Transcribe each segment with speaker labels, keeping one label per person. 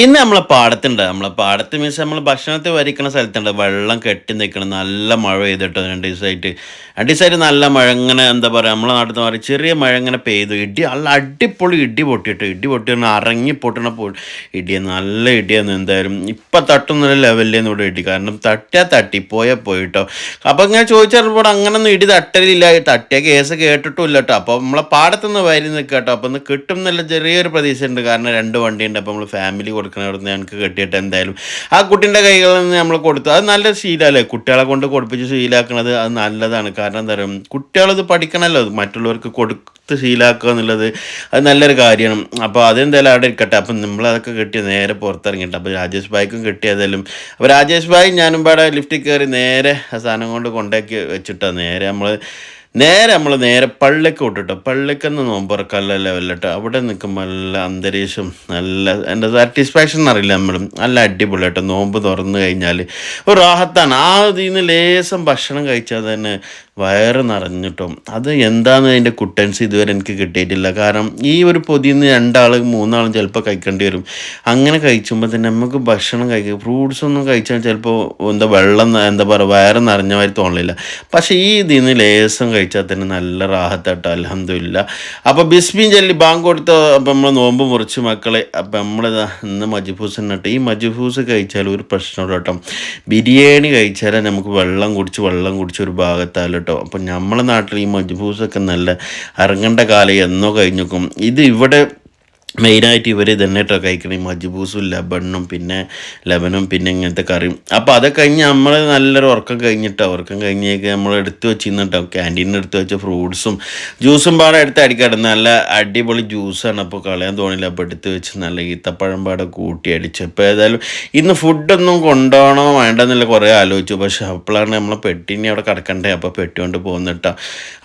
Speaker 1: ഇന്ന് നമ്മളെ പാടത്തുണ്ട്. നമ്മളെ പാടത്ത് മീൻസ് നമ്മൾ ഭക്ഷണത്തെ വരിക്കണ സ്ഥലത്തുണ്ട്. വെള്ളം കെട്ടി നിൽക്കണം നല്ല മഴ പെയ്തിട്ടോ രണ്ട് ദിവസമായിട്ട് രണ്ട് ദിവസമായിട്ട് നല്ല മഴ ഇങ്ങനെ എന്താ പറയുക നമ്മളെ നാട്ടിൽ നിന്ന് ചെറിയ മഴ ഇങ്ങനെ പെയ്തു. ഇടി നല്ല അടിപൊളി ഇടി പൊട്ടിയിട്ട് ഇടി പൊട്ടി അറങ്ങി പൊട്ടണ പോ ഇടിയ നല്ല ഇടിയെന്ന് എന്തായാലും. ഇപ്പം തട്ടുന്ന ലെവലിലേന്ന് ഇവിടെ ഇടി. കാരണം തട്ടിയാൽ തട്ടി പോയാൽ പോയിട്ടോ. അപ്പോൾ ഇങ്ങനെ ചോദിച്ചാൽ ഇവിടെ അങ്ങനൊന്നും ഇടി തട്ടലില്ല. തട്ടിയ കേസ് കേട്ടിട്ടും ഇല്ല കേട്ടോ അപ്പോൾ നമ്മളെ പാടത്തുനിന്ന് വരി നിൽക്കുക കേട്ടോ അപ്പോൾ ഒന്ന് കിട്ടും എന്നുള്ള ചെറിയൊരു പ്രതീക്ഷ ഉണ്ട് കാരണം രണ്ട് വണ്ടിയുണ്ട് അപ്പോൾ നമ്മൾ ഫാമിലി കൊടുക്കണവിടുന്ന് ഞങ്ങൾക്ക് കെട്ടിയിട്ട് എന്തായാലും. ആ കുട്ടീന്റെ കൈകളിൽ നിന്ന് നമ്മൾ കൊടുത്തു അത് നല്ല ശീലമല്ലേ കുട്ടികളെ കൊണ്ട് കൊടുപ്പിച്ച് ശീലാക്കണത് അത് നല്ലതാണ്. കാരണം എന്താ പറയുക കുട്ടികളത് പഠിക്കണമല്ലോ മറ്റുള്ളവർക്ക് കൊടുത്ത് ശീലാക്കുക എന്നുള്ളത് അത് നല്ലൊരു കാര്യമാണ്. അപ്പോൾ അതെന്തായാലും അവിടെ ഇരിക്കട്ടെ. അപ്പം നമ്മളതൊക്കെ കെട്ടി നേരെ പുറത്തിറങ്ങിയിട്ട് അപ്പോൾ രാജേഷ് ഭായിക്കും കിട്ടിയതായാലും അപ്പോൾ രാജേഷ് ഭായി ഞാനും ഇവിടെ ലിഫ്റ്റിൽ കയറി നേരെ ആ സാധനം കൊണ്ട് കൊണ്ടാക്കി വെച്ചിട്ടാണ് നേരെ നമ്മൾ നേരെ നമ്മൾ നേരെ പള്ളിക്ക് വിട്ടിട്ട്? പള്ളിക്കെന്ന് നോമ്പുറക്കല്ല ലെവലിട്ടോ അവിടെ നിൽക്കുമ്പോൾ നല്ല അന്തരീക്ഷം നല്ല എന്റെ സാറ്റിസ്ഫാക്ഷൻ അറിയില്ല നമ്മൾ നല്ല അടിപൊളിയായിട്ട് നോമ്പ് തുറന്നു കഴിഞ്ഞാൽ ഒരു റാഹത്താണ്. ആ ഇതിൽ നിന്ന് ലേശം ഭക്ഷണം കഴിച്ചാൽ തന്നെ വയറ് നിറഞ്ഞിട്ടും. അത് എന്താന്ന് അതിന്റെ കുട്ടൻസ് ഇതുവരെ എനിക്ക് കിട്ടിയിട്ടില്ല. കാരണം ഈ ഒരു പൊതിയിൽ നിന്ന് രണ്ടാളും മൂന്നാളും ചിലപ്പോൾ കഴിക്കേണ്ടി വരും. അങ്ങനെ കഴിച്ചുമ്പോൾ തന്നെ നമുക്ക് ഭക്ഷണം കഴിക്കുക ഫ്രൂട്ട്സ് ഒന്നും കഴിച്ചാൽ ചിലപ്പോൾ എന്താ വെള്ളം എന്താ പറയുക വയറ് നിറഞ്ഞ മാതിരി തോന്നില്ല പക്ഷേ ഈ ഇതിൽ നിന്ന് ലേസം കഴിച്ചാൽ തന്നെ നല്ല റാഹത്തായിട്ട് അലഹമില്ല അപ്പോൾ ബിസ്മീൻ ചൊല്ലി ബാങ്ക് കൊടുത്ത അപ്പം നമ്മൾ നോമ്പ് മുറിച്ച് മക്കളെ അപ്പം നമ്മൾ ഇന്ന് മജുഫൂസ് എന്നിട്ട് ഈ മജുഫൂസ് കഴിച്ചാൽ ഒരു പ്രശ്നമുള്ള കേട്ടോ. ബിരിയാണി കഴിച്ചാൽ നമുക്ക് വെള്ളം കുടിച്ച് വെള്ളം കുടിച്ച് ഒരു ഭാഗത്താൽ കേട്ടോ. അപ്പം നമ്മളെ നാട്ടിൽ ഈ മജ്ബൂസൊക്കെ നല്ല ഇറങ്ങേണ്ട കാലം എന്നോ കഴിഞ്ഞേക്കും. ഇത് ഇവിടെ മെയിനായിട്ട് ഇവർ തന്നെ കേട്ടോ കഴിക്കണം. ഈ മജ്ബൂസും ലബണ്ണും പിന്നെ ലബനും പിന്നെ ഇങ്ങനത്തെ കറിയും. അപ്പോൾ അതൊക്കെ കഴിഞ്ഞ് നമ്മൾ നല്ലൊരു ഉറക്കം കഴിഞ്ഞിട്ടോ? ഉറക്കം കഴിഞ്ഞേക്ക് നമ്മൾ എടുത്ത് വെച്ചിരുന്നിട്ടോ. ക്യാന്റീനിൽ എടുത്തു വെച്ച ഫ്രൂട്ട്സും ജ്യൂസും പാടെ എടുത്ത് അടിക്കാട്ട്. നല്ല അടിപൊളി ജ്യൂസാണ്. അപ്പോൾ കളയാൻ തോന്നില്ല. അപ്പോൾ എടുത്ത് വെച്ച് നല്ല ഈത്തപ്പഴം പാടെ കൂട്ടി അടിച്ചു. അപ്പോൾ ഏതായാലും ഇന്ന് ഫുഡൊന്നും കൊണ്ടുപോകണോ വേണ്ടെന്നില്ല കുറേ ആലോചിച്ചു. പക്ഷേ അപ്പോഴാണ് നമ്മളെ പെട്ടിനെ അവിടെ കിടക്കണ്ടേ? അപ്പോൾ പെട്ടി കൊണ്ട് പോകുന്നിട്ടോ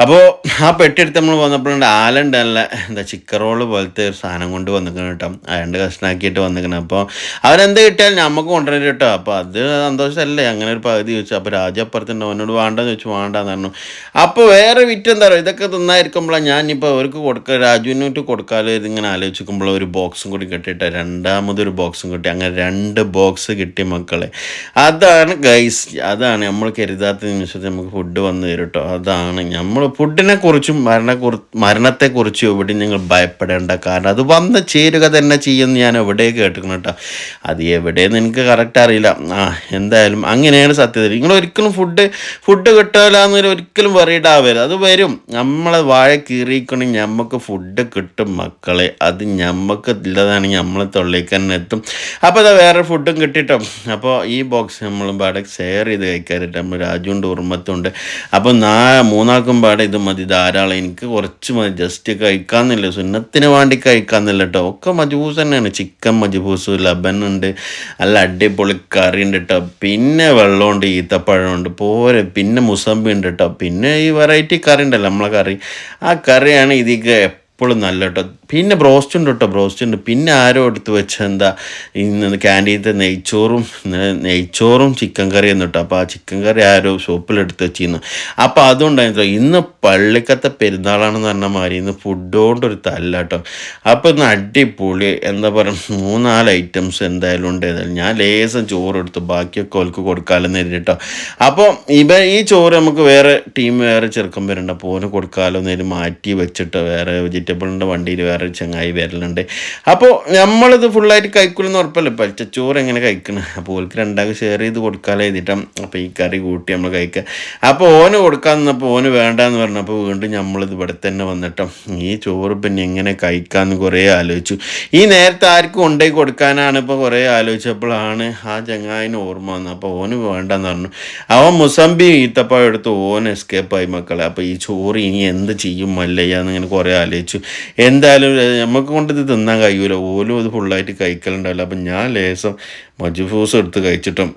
Speaker 1: അപ്പോൾ ആ പെട്ടി എടുത്ത് നമ്മൾ വന്നപ്പോഴുണ്ട്. ആലുണ്ട് നല്ല എന്താ ചിക്കൻ റോൾ പോലത്തെ ഒരു സാധനം കൊണ്ട് വന്നിക്കണം കേട്ടോ രണ്ട് കഷ്ണാക്കിയിട്ട് വന്നിക്കണം അപ്പോൾ അവരെന്ത് കിട്ടിയാലും നമുക്ക് കൊണ്ടുവരും കേട്ടോ. അപ്പോൾ അത് സന്തോഷമല്ലേ അങ്ങനെ ഒരു പകുതി ചോദിച്ചു. അപ്പോൾ രാജ അപ്പുറത്തുണ്ട്. അവനോട് വേണ്ടെന്ന് ചോദിച്ചു. വേണ്ടാന്ന് പറഞ്ഞു. അപ്പോൾ വേറെ വിറ്റ് എന്താ പറയുക ഇതൊക്കെ തിന്നായിരിക്കുമ്പോഴാണ് ഞാനിപ്പോൾ അവർക്ക് കൊടുക്കുക രാജുവിനോട്ട് കൊടുക്കാതെ ഇതിങ്ങനെ ആലോചിക്കുമ്പോൾ ഒരു ബോക്സും കൂടി കിട്ടിയിട്ട്. രണ്ടാമതൊരു ബോക്സും കിട്ടി. അങ്ങനെ രണ്ട് ബോക്സ് കിട്ടി മക്കളെ. അതാണ് ഗൈസ് അതാണ് നമ്മൾ കരുതാത്ത നിമിഷത്തിൽ നമുക്ക് ഫുഡ് വന്നു തരും കേട്ടോ. അതാണ്. നമ്മൾ ഫുഡിനെ കുറിച്ചും മരണ മരണത്തെക്കുറിച്ചും എവിടെ നിങ്ങൾ ഭയപ്പെടേണ്ട കാരണം. അത് വന്ന് ചേരുക തന്നെ ചെയ്യുമെന്ന് ഞാൻ എവിടെ കേട്ടിരിക്കണം കേട്ടോ. അത് എവിടെയെന്ന് എനിക്ക് കറക്റ്റ് അറിയില്ല. ആ എന്തായാലും അങ്ങനെയാണ് സത്യത്തിൽ. നിങ്ങൾ ഒരിക്കലും ഫുഡ് ഫുഡ് കിട്ടില്ല ഒരിക്കലും പറയിട്ടാവരുത് അത് വരും. നമ്മളെ വാഴ കീറിക്കണി ഞമ്മക്ക് ഫുഡ് കിട്ടും മക്കളെ. അത് ഞമ്മക്ക് ഇല്ലതാണെങ്കിൽ നമ്മൾ തൊള്ളിലേക്ക് തന്നെ എത്തും. അപ്പോൾ അതാ വേറെ ഫുഡും കിട്ടിട്ടോ. അപ്പോൾ ഈ ബോക്സ് നമ്മൾ പാടെ ഷെയർ ചെയ്ത് കഴിക്കാനായിട്ട് നമ്മൾ രാജുണ്ട് ഉറുമത്തുണ്ട് അപ്പോൾ നാ മൂന്നാക്കും പാടെ ഇത് മതി. ധാരാളം എനിക്ക് കുറച്ച് മതി. ജസ്റ്റ് കഴിക്കാമെന്നില്ല സുന്നത്തിന് വേണ്ടി കഴിക്കാന്നില്ല കേട്ടോ ഒക്കെ മജ്ബൂസ് തന്നെയാണ്. ചിക്കൻ മജ്ബൂസ് ലബൻ ഉണ്ട്. നല്ല അടിപൊളി കറി ഉണ്ട് കേട്ടോ പിന്നെ വെള്ളമുണ്ട് ഈത്തപ്പഴമുണ്ട് പോരെ പിന്നെ മുസമ്പി ഉണ്ട് കേട്ടോ പിന്നെ ഈ വെറൈറ്റി കറി ഉണ്ടല്ലോ നമ്മളെ കറി. ആ കറിയാണ് ഇതിക്ക് എപ്പോഴും നല്ല കേട്ടോ പിന്നെ ബ്രോസ്റ്റ് ഉണ്ട് കേട്ടോ ബ്രോസ്റ്റ് ഉണ്ട് പിന്നെ ആരോ എടുത്ത് വെച്ച എന്താ ഇന്ന് ക്യാന്റീനത്തെ നെയ്ച്ചോറും നെയ്ച്ചോറും ചിക്കൻ കറിയും കേട്ടോ അപ്പോൾ ആ ചിക്കൻ കറി ആരോ ഷോപ്പിലെടുത്ത് വെച്ചിരുന്നു. അപ്പോൾ അതുകൊണ്ടായിരുന്നു ഇന്ന് പള്ളിക്കത്തെ പെരുന്നാളാണെന്ന് പറഞ്ഞ മാതിരി ഇന്ന് ഫുഡോണ്ടൊരു തല്ല കേട്ടോ അപ്പോൾ ഇന്ന് അടിപൊളി എന്താ പറയുക മൂന്നാൽ ഐറ്റംസ് എന്തായാലും ഉണ്ട്. ഏതായാലും ഞാൻ ലേസം ചോറ് എടുത്തു ബാക്കിയൊക്കെ ഓൽക്ക് കൊടുക്കാമെന്ന് കരുതി കേട്ടോ അപ്പോൾ ഇവ ഈ ചോറ് നമുക്ക് വേറെ ടീം വേറെ ചെറുക്കം വരുന്നുണ്ട് അപ്പോൾ ഓന് കൊടുക്കാമല്ലോ എന്നൊരു മാറ്റി വെച്ചിട്ട് വേറെ വെജിറ്റബിളിന്റെ വണ്ടിയിൽ വേറൊരു ചങ്ങായി വരലുണ്ട്. അപ്പോൾ നമ്മളിത് ഫുള്ളായിട്ട് കഴിക്കുമെന്ന് ഉറപ്പല്ലേ? പച്ചച്ചോറ് എങ്ങനെ കഴിക്കണം? അപ്പോൾ ഓൽക്ക് രണ്ടാൾക്ക് ഷെയർ ചെയ്ത് കൊടുക്കാതെ എഴുതിട്ടാം അപ്പോൾ ഈ കറി കൂട്ടി നമ്മൾ കഴിക്കുക അപ്പോൾ ഓന് കൊടുക്കാൻ നിന്നപ്പോൾ ഓന് വേണ്ടാന്ന് പറഞ്ഞപ്പോൾ വീണ്ടും നമ്മളിത് ഇവിടെ തന്നെ വന്നിട്ടോ. ഈ ചോറ് പിന്നെ എങ്ങനെ കഴിക്കാമെന്ന് കുറേ ആലോചിച്ചു. ഈ നേരത്തെ ആർക്കും കൊണ്ടുപോയി കൊടുക്കാനാണ് ഇപ്പോൾ കുറേ ആലോചിച്ചപ്പോഴാണ് ആ ചങ്ങായിന് ഓർമ്മ വന്നത്. അപ്പോൾ ഓന് വേണ്ടെന്ന് പറഞ്ഞു. അവൻ മുസംബി ഈത്തപ്പഴം എടുത്ത് ഓൻ എസ്കേപ്പായി മക്കളെ. അപ്പോൾ ഈ ചോറ് ഇനി എന്ത് ചെയ്യും മല്ലയ്യാന്ന് ഇങ്ങനെ കുറേ ആലോചിച്ചു. എന്തായാലും ഏ, നമുക്ക് കൊണ്ട് ഇത് തിന്നാൻ കഴിയൂല. ഓലും ഇത് ഫുള്ളായിട്ട് കഴിക്കലുണ്ടാവില്ല. അപ്പം ഞാൻ ലേസം മജുഫൂസ് എടുത്ത് കഴിച്ചിട്ടും.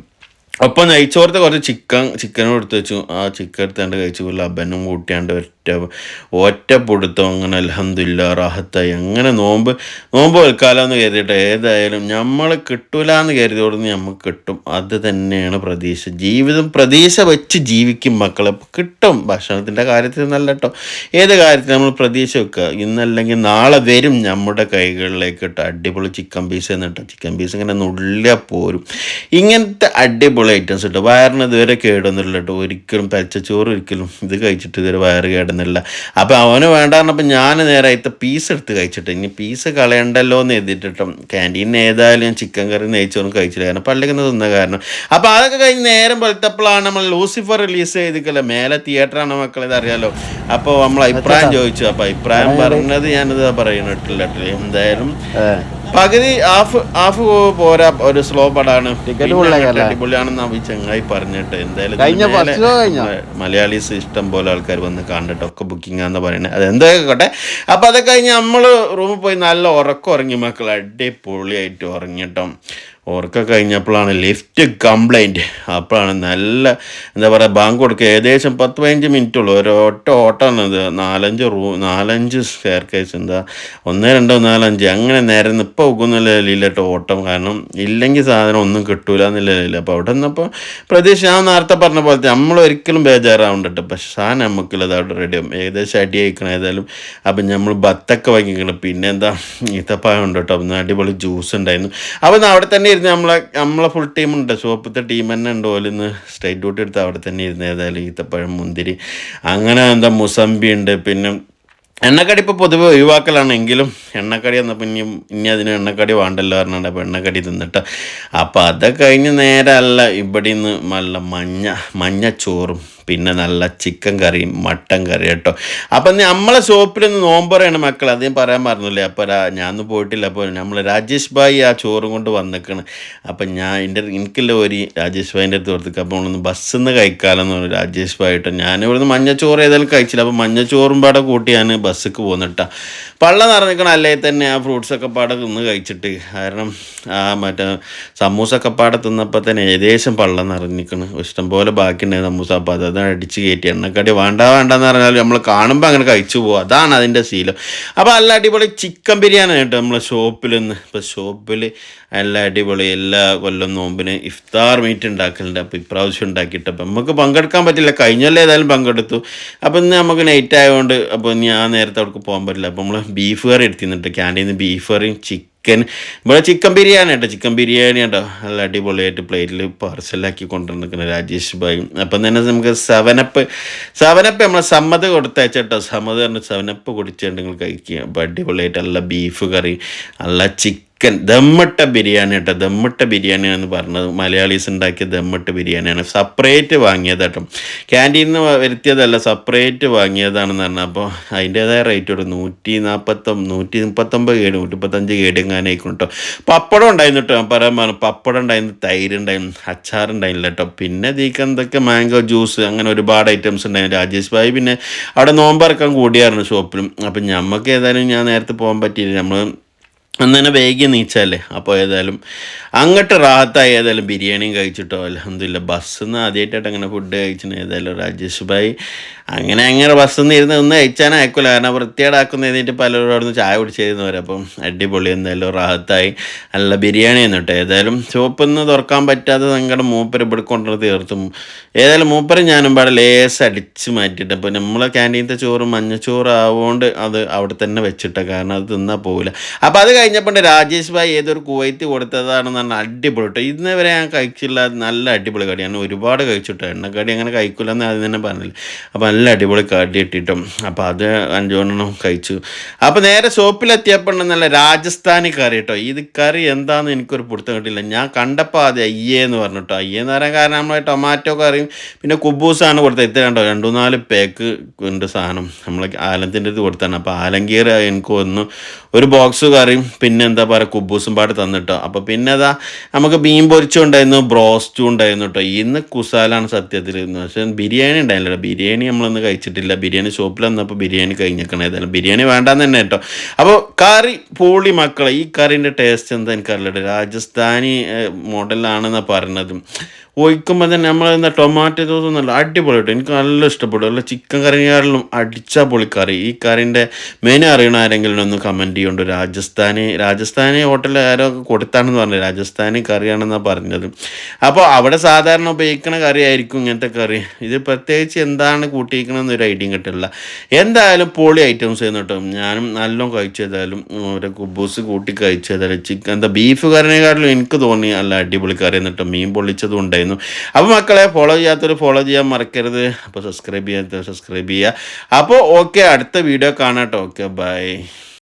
Speaker 1: ഒപ്പം നെയ്ച്ചോറത്തെ കുറച്ച് ചിക്കൻ ചിക്കനും എടുത്ത് വെച്ചു. ആ ചിക്കൻ എടുത്താണ്ട് കഴിച്ചു. ലബനും കൂട്ടിയാണ്ട് ഒറ്റ ഒറ്റ പൊടുത്തം അങ്ങനെ അലഹമില്ല റാഹത്തായി. അങ്ങനെ നോമ്പ് നോമ്പ് വെൽക്കാലം എന്ന് കരുതിയിട്ട് ഏതായാലും നമ്മൾ കിട്ടൂല എന്ന് കരുതിയോടുന്ന് നമുക്ക് കിട്ടും. അത് തന്നെയാണ് പ്രതീക്ഷ. ജീവിതം പ്രതീക്ഷ വെച്ച് ജീവിക്കും മക്കളെ. കിട്ടും ഭക്ഷണത്തിന്റെ കാര്യത്തിൽ നല്ല കേട്ടോ ഏത് കാര്യത്തിൽ നമ്മൾ പ്രതീക്ഷ വെക്കുക. ഇന്നല്ലെങ്കിൽ നാളെ വരും നമ്മുടെ കൈകളിലേക്ക് കിട്ടും അടിപൊളി ചിക്കൻ പീസ് എന്നിട്ട് ചിക്കൻ പീസ് ഇങ്ങനെ നുള്ളിയ പോരും. ഇങ്ങനത്തെ അടിപൊളി ഐറ്റംസ് കേട്ടോ വയറിന് ഇതുവരെ കേടൊന്നുമില്ല കേട്ടോ ഒരിക്കലും പച്ചച്ചോറ് ഒരിക്കലും ഇത് കഴിച്ചിട്ട് ഇതുവരെ വയറ് കേടുന്നില്ല അപ്പോൾ അവന് വേണ്ട പറഞ്ഞപ്പോൾ ഞാൻ നേരെ അതിത്തെ പീസ് എടുത്ത് കഴിച്ചിട്ട് ഇനി പീസ് കളയണ്ടല്ലോ എന്ന് എഴുതിയിട്ടോ ക്യാന്റീനിൽ ഏതായാലും ഞാൻ ചിക്കൻ കറി നെയ്ച്ചോറും കഴിച്ചില്ല. കാരണം പള്ളിക്ക് തിന്ന കാരണം. അപ്പോൾ അതൊക്കെ കഴിഞ്ഞ് നേരം വെളുത്തപ്പോഴാണ് നമ്മൾ ലൂസിഫർ റിലീസ് ചെയ്തിക്കല്ലോ മേലെ തിയേറ്ററാണ് മക്കൾ ഇതറിയാലോ? അപ്പോൾ നമ്മൾ അഭിപ്രായം ചോദിച്ചു. അപ്പോൾ അഭിപ്രായം പറഞ്ഞത് ഞാനിത് പറയുന്നിട്ടില്ല എന്തായാലും പകുതി ഹാഫ് ഹാഫ് പോരാ ഒരു സ്ലോ പടാണ്? അടിപൊളിയാണെന്ന് ഈ ചങ്ങായി പറഞ്ഞിട്ട് എന്തായാലും മലയാളീസ് ഇഷ്ടം പോലെ ആൾക്കാർ വന്ന് കണ്ടിട്ട് ഒക്കെ ബുക്കിംഗ് ആന്ന് പറയുന്നത് അത് എന്തായിക്കോട്ടെ അപ്പൊ അതൊക്കെ കഴിഞ്ഞ് നമ്മൾ റൂമിൽ പോയി നല്ല ഉറക്കം ഉറങ്ങി മക്കൾ അടിപൊളിയായിട്ട് ഉറങ്ങിട്ടോ. ഉറക്കം കഴിഞ്ഞപ്പോഴാണ് ലിഫ്റ്റ് കംപ്ലൈന്റ് അപ്പോഴാണ് നല്ല എന്താ പറയുക ബാങ്ക് കൊടുക്കുക. ഏകദേശം പത്ത് പതിനഞ്ച് മിനിറ്റ് ഉള്ളൂ. ഒരൊറ്റ ഓട്ടമാണ് ഇത്. നാലഞ്ച് റൂ നാലഞ്ച് സ്ക്വയർ കേസ് എന്താ? ഒന്ന് രണ്ടോ നാലഞ്ച്. അങ്ങനെ നേരെ ഇപ്പോൾ ഒക്കുന്ന ലീലട്ടോ ഓട്ടം. കാരണം ഇല്ലെങ്കിൽ സാധനം ഒന്നും കിട്ടൂല എന്നുള്ള അപ്പോൾ അവിടെ നിന്നപ്പോൾ പ്രതീക്ഷ ഞാൻ നേരത്തെ പറഞ്ഞ പോലത്തെ നമ്മൾ ഒരിക്കലും ബേജാറാവുന്നുണ്ട് പക്ഷെ സാധനം നമുക്കുള്ളത് അവിടെ റെഡിയാവും ഏകദേശം അടി അയക്കണം ഏതായാലും. അപ്പം നമ്മൾ ബത്തൊക്കെ വാങ്ങിക്കണം. പിന്നെ എന്താ ഇത്തപ്പായ ഉണ്ട് കേട്ടോ. ഒന്ന് അടിപൊളി ജ്യൂസ് ഉണ്ടായിരുന്നു. അപ്പം അവിടെ തന്നെ ഇരുന്ന് നമ്മളെ നമ്മളെ ഫുൾ ടീം ഉണ്ട്. ഷോപ്പത്തെ ടീം തന്നെ ഉണ്ട്. ഓലിന്ന് സ്ട്രൈറ്റ് ഡ്യൂട്ടി എടുത്ത് അവിടെ തന്നെ ഇരുന്ന് ഏതായാലും ഈത്തപ്പഴം മുന്തിരി അങ്ങനെ എന്താ മുസമ്പി ഉണ്ട്. പിന്നെ എണ്ണക്കടി ഇപ്പോൾ പൊതുവെ ഒഴിവാക്കലാണ്. എങ്കിലും എണ്ണക്കടി എന്നപ്പോൾ ഇനി ഇനി അതിന് എണ്ണക്കടി വേണ്ടല്ലോ പറഞ്ഞാണ്ട് അപ്പോൾ എണ്ണക്കടി തിന്നിട്ട്. അപ്പോൾ അതൊക്കെ കഴിഞ്ഞ് നേരല്ല ഇവിടെ നിന്ന് നല്ല മഞ്ഞ മഞ്ഞച്ചോറും പിന്നെ നല്ല ചിക്കൻ കറിയും മട്ടൻ കറി കേട്ടോ. അപ്പം നമ്മളെ ഷോപ്പിലൊന്ന് നോമ്പറയാണ് മക്കൾ അധികം പറയാൻ പറഞ്ഞില്ലേ അപ്പോൾ ഞാനൊന്നും പോയിട്ടില്ല. അപ്പോൾ നമ്മൾ രാജേഷ് ഭായി ആ ചോറും കൊണ്ട് വന്നിക്കണം. അപ്പം ഞാൻ എന്റെ എനിക്കുള്ള ഒരു രാജേഷ് ഭായിന്റെ അടുത്ത് ഓർത്തിക്ക് അപ്പോൾ നമ്മളൊന്ന് ബസ്സിൽ നിന്ന് കഴിക്കാമെന്ന് പറഞ്ഞു രാജേഷ് ഭായിട്ട്. ഞാൻ ഇവിടുന്ന് മഞ്ഞച്ചോറ് ഏതായാലും കഴിച്ചില്ല. അപ്പോൾ മഞ്ഞച്ചോറും പാടെ കൂട്ടി ഞാൻ ബസ്സിക്ക് പോന്നിട്ടാ പള്ള നിറഞ്ഞിക്കണം അല്ലേ തന്നെ ആ ഫ്രൂട്ട്സൊക്കെ പാടെ തിന്ന് കഴിച്ചിട്ട്. കാരണം ആ മറ്റേ സമൂസൊക്കെ പാടെ തിന്നപ്പോൾ തന്നെ ഏകദേശം പള്ള നിറഞ്ഞിക്കണം ഇഷ്ടംപോലെ ബാക്കിയുണ്ടായി സമൂസ. അപ്പോൾ അത് അടിച്ച് കയറ്റി എണ്ണക്കടി വേണ്ട വേണ്ടെന്ന് പറഞ്ഞാൽ നമ്മൾ കാണുമ്പോൾ അങ്ങനെ കഴിച്ചു പോകും അതാണ് അതിന്റെ ശീലം. അപ്പോൾ നല്ല അടിപൊളി ചിക്കൻ ബിരിയാണി കേട്ടോ നമ്മൾ ഷോപ്പിൽ നിന്ന് ഇപ്പോൾ ഷോപ്പിൽ നല്ല അടിപൊളി എല്ലാ കൊല്ലം നോമ്പിന് ഇഫ്താർ മീറ്റ് ഉണ്ടാക്കലുണ്ട്. അപ്പോൾ ഇപ്രാവശ്യം ഉണ്ടാക്കിയിട്ട് അപ്പം നമുക്ക് പങ്കെടുക്കാൻ പറ്റില്ല. കഴിഞ്ഞല്ലേ ഏതായാലും പങ്കെടുത്തു. അപ്പോൾ ഇന്ന് നമുക്ക് നൈറ്റ് ആയതുകൊണ്ട് അപ്പോൾ ഞാൻ നേരത്തെ അവിടേക്ക് പോകാൻ പറ്റില്ല. അപ്പോൾ നമ്മൾ ബീഫ് കറി എടുത്തിരുന്നിട്ട് ക്യാന്റീനിൽ നിന്ന് ബീഫ് കറിയും ചിക്കൻ ഇവിടെ ചിക്കൻ ബിരിയാണി കേട്ടോ ചിക്കൻ ബിരിയാണി കേട്ടോ നല്ല അടിപൊളിയായിട്ട് പ്ലേറ്റിൽ പാർസലാക്കി കൊണ്ടുവന്നിരിക്കുന്ന രാജേഷ് ഭായി. അപ്പം തന്നെ നമുക്ക് സെവനപ്പ് സെവനപ്പ് നമ്മൾ സമ്മത് കൊടുത്തയച്ചേട്ടോ. സമ്മത് പറഞ്ഞ സെവനപ്പ് കുടിച്ചിട്ടുണ്ടെങ്കിൽ കഴിക്കുക. അപ്പം അടിപൊളിയായിട്ട് നല്ല ബീഫ് കറി നല്ല ചിക്കൻ ദമ്മിട്ട ബിരിയാണി കേട്ടോ. ദമ്മിട്ട ബിരിയാണി എന്ന് പറഞ്ഞത്. മലയാളീസ് ഉണ്ടാക്കിയ ദമ്മിട്ട ബിരിയാണിയാണ്. സെപ്പറേറ്റ് വാങ്ങിയത് കേട്ടോ. ക്യാന്റീനിൽ നിന്ന് വരുത്തിയതല്ല സെപ്പറേറ്റ് വാങ്ങിയതാണെന്ന് പറഞ്ഞാൽ അപ്പോൾ അതിന്റേതായ റേറ്റ് ഒരു നൂറ്റി നാൽപ്പത്തൊമ്പത് നൂറ്റി മുപ്പത്തൊമ്പത് കേട് നൂറ്റി മുപ്പത്തഞ്ച് കേട് കേട്ടോ. പപ്പടം ഉണ്ടായിരുന്നു കേട്ടോ. ഞാൻ പറയാൻ പറഞ്ഞു പപ്പടം ഉണ്ടായിരുന്നു തൈര് ഉണ്ടായിരുന്നു അച്ചാർ ഉണ്ടായില്ല കേട്ടോ. പിന്നെ ഇതിക്ക് എന്തൊക്കെ മാംഗോ ജ്യൂസ് അങ്ങനെ ഒരുപാട് ഐറ്റംസ് ഉണ്ടായിരുന്നു. രാജേഷ് ഭായി പിന്നെ അവിടെ നോമ്പറക്കാൻ കൂടിയായിരുന്നു ഷോപ്പിലും അപ്പം ഞമ്മക്ക് ഏതായാലും ഞാൻ നേരത്തെ പോകാൻ പറ്റിയില്ല. നമ്മൾ അന്ന് തന്നെ വൈകി നീച്ചല്ലേ അപ്പോൾ ഏതായാലും അങ്ങോട്ട് റാഹത്തായി ഏതായാലും ബിരിയാണിയും കഴിച്ചിട്ടോ അലഹമില്ല ബസ്സിൽ നിന്ന് ആദ്യമായിട്ടായിട്ട് അങ്ങനെ ഫുഡ് കഴിച്ചിട്ടുണ്ടെങ്കിൽ ഏതായാലും രാജേഷ് ഭായി. അങ്ങനെ അങ്ങനെ ബസ്സിൽ നിന്ന് ഇരുന്ന് ഒന്ന് കഴിച്ചാൽ അയക്കില്ല കാരണം വൃത്തിയേടാക്കുന്ന എഴുതിയിട്ട് പലരും അവിടെ നിന്ന് ചായ കുടിച്ചിരുന്നവർ അപ്പം അടിപൊളി എന്തായാലും റാഹത്തായി. നല്ല ബിരിയാണി എന്നിട്ട് ഏതായാലും ഷോപ്പിൽ നിന്ന് തുറക്കാൻ പറ്റാതെ നിങ്ങളുടെ മൂപ്പര് ഇവിടെ കൊണ്ടുവന്ന് തീർത്തും. ഏതായാലും മൂപ്പര് ഞാനും പാടെ ലേസ് അടിച്ച് മാറ്റിയിട്ട്. അപ്പോൾ നമ്മളെ ക്യാന്റീനത്തെ ചോറ് മഞ്ഞച്ചോറ് ആവുകൊണ്ട് അത് അവിടെ തന്നെ വെച്ചിട്ട. കാരണം അത് തിന്നാൽ പോകില്ല അപ്പോൾ അത് കഴിഞ്ഞപ്പോൾ രാജേഷ് ഭായി ഏതൊരു കുവൈത്ത് കൊടുത്തതാണെന്ന് പറഞ്ഞാൽ അടിപൊളി കേട്ടോ ഇന്ന് വരെ ഞാൻ കഴിച്ചില്ല. നല്ല അടിപൊളി കടി ഞാൻ ഒരുപാട് കഴിച്ചിട്ടോ. എണ്ണക്കടി അങ്ങനെ കഴിക്കില്ല എന്ന് ആദ്യം തന്നെ പറഞ്ഞില്ല. അപ്പോൾ നല്ല അടിപൊളി കടി ഇട്ടിട്ടും അപ്പോൾ അത് അഞ്ചോണ്ണം കഴിച്ചു. അപ്പോൾ നേരെ ഷോപ്പിലെത്തിയപ്പോൾ നല്ല രാജസ്ഥാനി കറി കേട്ടോ ഇത് കറി എന്താണെന്ന് എനിക്കൊരു പിടുത്തം കിട്ടില്ല ഞാൻ കണ്ടപ്പോൾ ആദ്യം അയ്യേ എന്ന് പറഞ്ഞു കേട്ടോ അയ്യേ എന്ന് പറയാൻ കാരണം നമ്മളെ ടൊമാറ്റോ കറിയും പിന്നെ കുബൂസാണ് കൊടുത്തത്. ഇത്ര കണ്ടോ? രണ്ടു നാല് പേക്ക് ഉണ്ട് സാധനം. നമ്മൾ ആലത്തിന്റെ ഇത് കൊടുത്താണ് അപ്പോൾ ആലങ്കീർ എനിക്ക് ഒന്ന് ഒരു ബോക്സ് കറിയും പിന്നെ എന്താ പറയുക കുബൂസും പാട് തന്നിട്ടോ. അപ്പോൾ പിന്നെ അതാ നമുക്ക് മീൻ പൊരിച്ചും ഉണ്ടായിരുന്നു. ബ്രോസ്റ്റും ഉണ്ടായിരുന്നു കേട്ടോ ഇന്ന് കുസാലാണ് സത്യത്തിൽ പക്ഷേ ബിരിയാണി ഉണ്ടായില്ല ബിരിയാണി നമ്മളൊന്നും കഴിച്ചിട്ടില്ല. ബിരിയാണി ഷോപ്പിൽ വന്നപ്പോൾ ബിരിയാണി കഴിഞ്ഞേക്കണം ഏതായാലും ബിരിയാണി വേണ്ടാന്ന് തന്നെ കേട്ടോ. അപ്പോൾ കറി പൂളി മക്കളെ ഈ കറിന്റെ ടേസ്റ്റ് എന്താ എനിക്കറിയില്ല. രാജസ്ഥാനി മോഡലാണെന്നാണ് പറഞ്ഞത് ഒഴിക്കുമ്പോൾ തന്നെ നമ്മൾ എന്താ ടൊമാറ്റോ സോസ് നല്ല അടിപൊളി കിട്ടും. എനിക്ക് നല്ല ഇഷ്ടപ്പെട്ടു. നല്ല ചിക്കൻ കറിയാറിലും അടിച്ച പൊളിക്കറി. കറി ഈ കറിന്റെ മെനു അറിയണ ആരെങ്കിലും ഒന്ന് കമന്റ് ചെയ്യുന്നുണ്ട് രാജസ്ഥാനി രാജസ്ഥാനി ഹോട്ടലിൽ ആരോ കൊടുത്താണെന്ന് പറഞ്ഞു. രാജസ്ഥാനി കറിയാണെന്നാണ് പറഞ്ഞത്. അപ്പോൾ അവിടെ സാധാരണ ഉപയോഗിക്കുന്ന കറി ആയിരിക്കും ഇങ്ങനത്തെ കറി. ഇത് പ്രത്യേകിച്ച് എന്താണ് കൂട്ടിയിരിക്കണമെന്ന് ഒരു ഐഡിയ കിട്ടില്ല. എന്തായാലും പൊളി ഐറ്റംസ് ആയിരുന്നു കേട്ടോ. ഞാനും നല്ലോണം കഴിച്ചതായാലും ഒരു കുബൂസ് കൂട്ടി കഴിച്ചതായാലും ചിക്കൻ എന്താ ബീഫ് കറിനെക്കാട്ടിലും എനിക്ക് തോന്നി നല്ല അടിപൊളി കറി എന്നിട്ട് മീൻ പൊള്ളിച്ചതും ഉണ്ടായിരുന്നു. അപ്പോൾ മക്കളെ ഫോളോ ചെയ്യാത്തവർ ഫോളോ ചെയ്യാൻ മറക്കരുത്. അപ്പോൾ സബ്സ്ക്രൈബ് ചെയ്യാത്തവർ സബ്സ്ക്രൈബ് ചെയ്യുക. അപ്പോൾ ഓക്കെ അടുത്ത വീഡിയോ കാണാം കേട്ടോ ഓക്കെ ബൈ